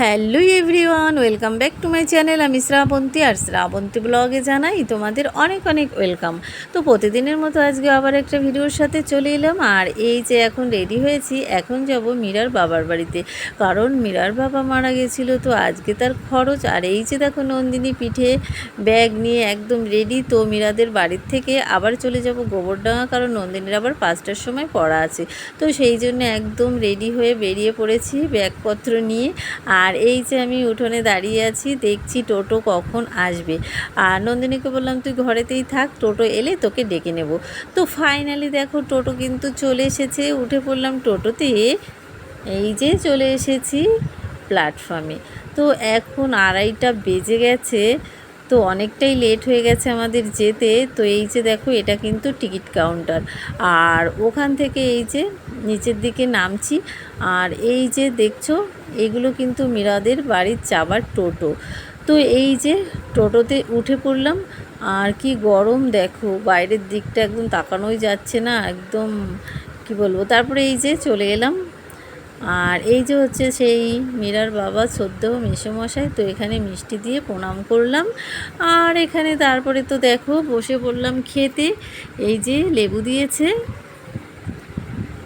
Hello everyone, welcome back to my channel. আমি শ্রাবন্তী, আর শ্রাবন্তী ব্লগে জানাই তোমাদের অনেক অনেক ওয়েলকাম। তো প্রতিদিনের মতো আজকে আবার একটা ভিডিওর সাথে চলে এলাম, আর এই যে এখন রেডি হয়েছি, এখন যাব মীরার বাবার বাড়িতে। কারণ মীরার বাবা মারা গেছিল, তো আজকে তার খরচ, আর এই যে দেখো নন্দিনী পিঠে ব্যাগ নিয়ে একদম রেডি তো মীরাদের বাড়ির থেকে আবার চলে যাব গোবরডাঙ্গা, কারণ নন্দিনীর আবার পাঁচটার সময় পড়া আছে। তো সেই জন্য একদম রেডি হয়ে বেরিয়ে পড়েছি ব্যাগপত্র নিয়ে আর এই যে আমি উঠোনে দাঁড়িয়ে আছি, দেখছি টোটো কখন আসবে। আর নন্দিনীকে বললাম, তুই ঘরেতেই থাক, টোটো এলে তোকে ডেকে নেব। তো ফাইনালি দেখো, টোটো কিন্তু চলে এসেছে। উঠে পড়লাম টোটোতে। এই যে চলে এসেছি প্ল্যাটফর্মে তো এখন আড়াইটা বেজে গেছে। তো অনেকটাই লেট হয়ে গেছে আমাদের যেতে। তো এই যে দেখো, এটা কিন্তু টিকিট কাউন্টার আর ওখান থেকে এই যে নিচের দিকে নামছি। আর এই যে দেখছ, এগুলো কিন্তু মীরাদের বাড়ির যাবার টোটো। তো এই যে টোটোতে উঠে পড়লাম। আর কি গরম দেখো, বাইরের দিকটা একদম তাকানোই যাচ্ছে না, একদম কি বলব? তারপরে এই যে চলে এলাম আর এই যে হচ্ছে সেই মীরার বাবা সদ্য মেসোমশাই, তো এখানে মিষ্টি দিয়ে প্রণাম করলাম। আর এখানে তারপরে তো দেখো, বসে পড়লাম খেতে। এই যে লেবু দিয়েছে।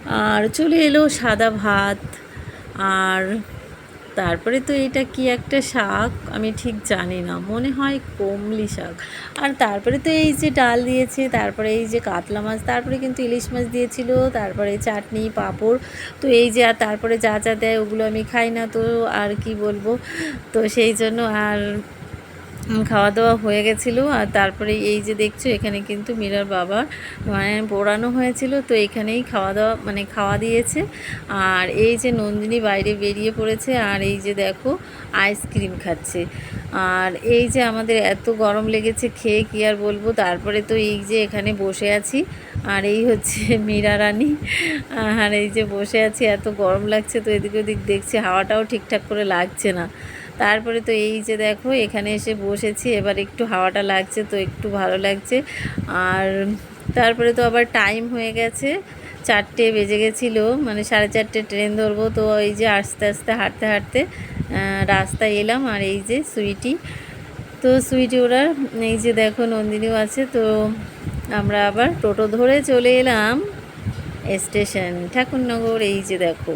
আর চলে এলো সাদা ভাত। আর তারপরে তো এটা কি একটা শাক? আমি ঠিক জানি না। মনে হয় কমলি শাক। আর তারপরে তো এই যে ডাল দিয়েছে, তারপরে এই যে কাতলা মাছ, তারপরে কিন্তু ইলিশ মাছ দিয়েছিল, তারপরে চাটনি, পাঁপড়। তো এই যে আর তারপরে যা যা দেয় ওগুলো আমি খাই না তো আর কি বলব? তো সেই জন্য আর খাওয়া দাওয়া হয়ে গেছিল আর তারপরে এই যে দেখছ, এখানে কিন্তু মীরার বাবা মানে পোড়ানো হয়েছিল, তো এখানেই খাওয়া দাওয়া মানে খাওয়া দিয়েছে। আর এই যে নন্দিনী বাইরে বেরিয়ে পড়েছে আর এই যে দেখো, আইসক্রিম খাচ্ছে। আর এই যে আমাদের এত গরম লেগেছে, খেয়ে কি আর বলব? তারপরে তো এই যে এখানে বসে আছি। আর এই হচ্ছে মীরা রানী। আর এই যে বসে আছি, এত গরম লাগছে, তো এদিক ওদিক দেখছি, হাওয়াটাও ঠিকঠাক করে লাগছে না। তারপরে তো এই যে দেখো, এখানে এসে বসেছি। এবার একটু হাওয়াটা লাগছে তো একটু ভালো লাগছে। আর তারপরে তো আবার টাইম হয়ে গেছে। চারটে বেজে গেছিল মানে সাড়ে চারটে ট্রেন ধরবো। তো এই যে আস্তে আস্তে হাঁটতে হাঁটতে রাস্তায় এলাম। আর এই যে সুইটি। তো সুইটি ওরা, এই যে দেখো নন্দিনীও আছে। তো আমরা আবার টোটো ধরে চলে এলাম স্টেশন, ঠাকুরনগর। এই যে দেখো।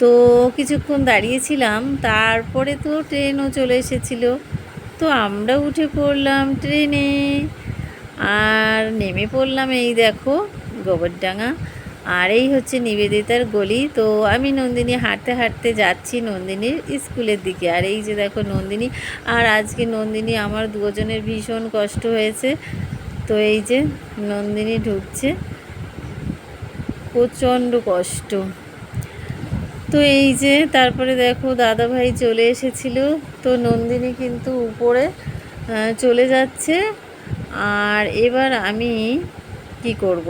তো কিছুক্ষণ দাঁড়িয়েছিলাম, তারপরে তো ট্রেনও চলে এসেছিল। তো আমরা উঠে পড়লাম ট্রেনে। আর নেমে পড়লাম এই দেখো গোবরডাঙ্গা। আর এই হচ্ছে নিবেদিতার গলি। তো আমি নন্দিনী হাঁটতে হাঁটতে যাচ্ছি নন্দিনীর স্কুলের দিকে। আর এই যে দেখো নন্দিনী, আর আজকে নন্দিনী আমার দুজনের ভীষণ কষ্ট হয়েছে। তো এই যে নন্দিনী ঢুকছে। প্রচণ্ড কষ্ট। তো এই যে, তারপরে দেখো দাদা ভাই চলে এসেছিল। তো নন্দিনী কিন্তু উপরে চলে যাচ্ছে। আর এবার আমি কি করব।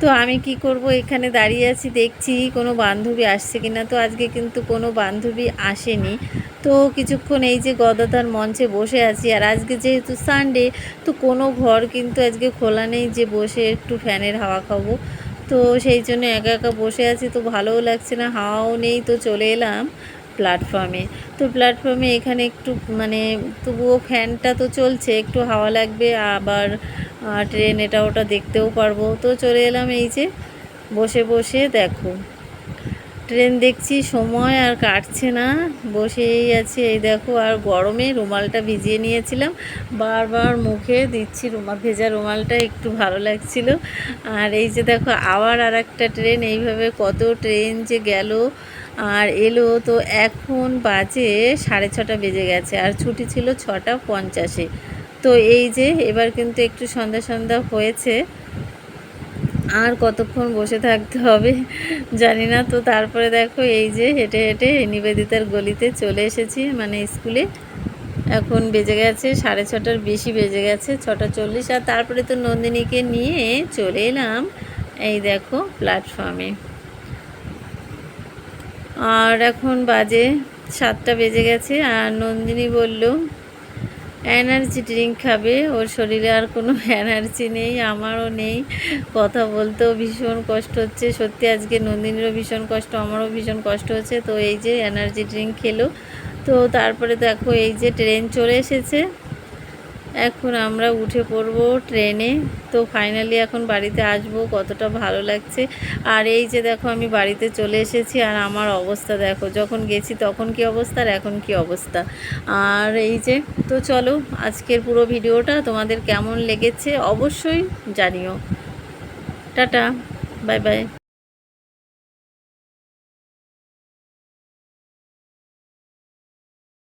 তো আমি কি করব? এখানে দাঁড়িয়ে আছি, দেখছি কোনো বান্ধবী আসছে কিনা। তো আজকে কিন্তু কোনো বান্ধবী আসেনি। তো কিছুক্ষণ এই যে গদাধার মঞ্চে বসে আছি। আর আজকে যেহেতু সানডে তো কোনো ঘর কিন্তু আজকে খোলা নেই যে বসে একটু ফ্যানের হাওয়া খাব। তো সেই জন্য একা একা বসে আছি, তো ভালোও লাগছে না, হাওয়াও নেই, তো চলে এলাম প্ল্যাটফর্মে তো প্ল্যাটফর্মে এখানে একটু মানে তবুও ফ্যানটা তো চলছে, একটু হাওয়া লাগবে, আবার ট্রেন এটা ওটা দেখতেও পারব। তো চলে এলাম এই যে, বসে বসে দেখো। ট্রেন দেখছি, সময় আর কাটছে না। বসেই আছি, এই দেখো, আর গরমে রুমালটা ভিজিয়ে নিয়েছিলাম। বারবার মুখে দিচ্ছি রুমাল, ভেজা রুমালটা, একটু ভালো লাগছিল। আর এই যে দেখো, আবার আর একটা ট্রেন, এইভাবে কত ট্রেন যে গেল আর এলো। তো এখন বাজে সাড়ে ছটা বেজে গেছে, আর ছুটি ছিল ছটা পঞ্চাশে। তো এই যে, এবার কিন্তু একটু সন্ধ্যা সন্ধ্যা হয়েছে। কতক্ষণ বসে থাকতে হবে জানি না। তো তারপরে দেখো এই যে হেঁটে হেঁটে নিবেদিতার গলিতে চলে এসেছি মানে স্কুলে। এখন বেজে গেছে, সাড়ে ছটার বেশি বেজে গেছে, ছটা চল্লিশ। আর তারপরে তো নন্দিনীকে নিয়ে চলে এলাম এই দেখো প্ল্যাটফর্মে আর এখন বাজে সাতটা বেজে গেছে, আর নন্দিনী বলল এনার্জি ড্রিঙ্ক খাবে। ওর শরীরে আর কোনো এনার্জি নেই, আমারও নেই। কথা বলতেও ভীষণ কষ্ট হচ্ছে। সত্যি আজকে নন্দিনীরও ভীষণ কষ্ট, আমারও ভীষণ কষ্ট হচ্ছে। তো এই যে এনার্জি ড্রিঙ্ক খেলো। তো তারপরে দেখো এই যে ট্রেন চলে এসেছে। এখন আমরা উঠে পড়ব ট্রেনে। তো ফাইনালি এখন বাড়িতে আসব, কতটা ভালো লাগছে। আর এই যে দেখো, আমি বাড়িতে চলে এসেছি আর আমার অবস্থা দেখো, যখন গেছি তখন কি অবস্থা আর এখন কি অবস্থা। আর এই যে, তো চলো আজকের পুরো ভিডিওটা তোমাদের কেমন লেগেছে অবশ্যই জানিও। Tata, bye bye.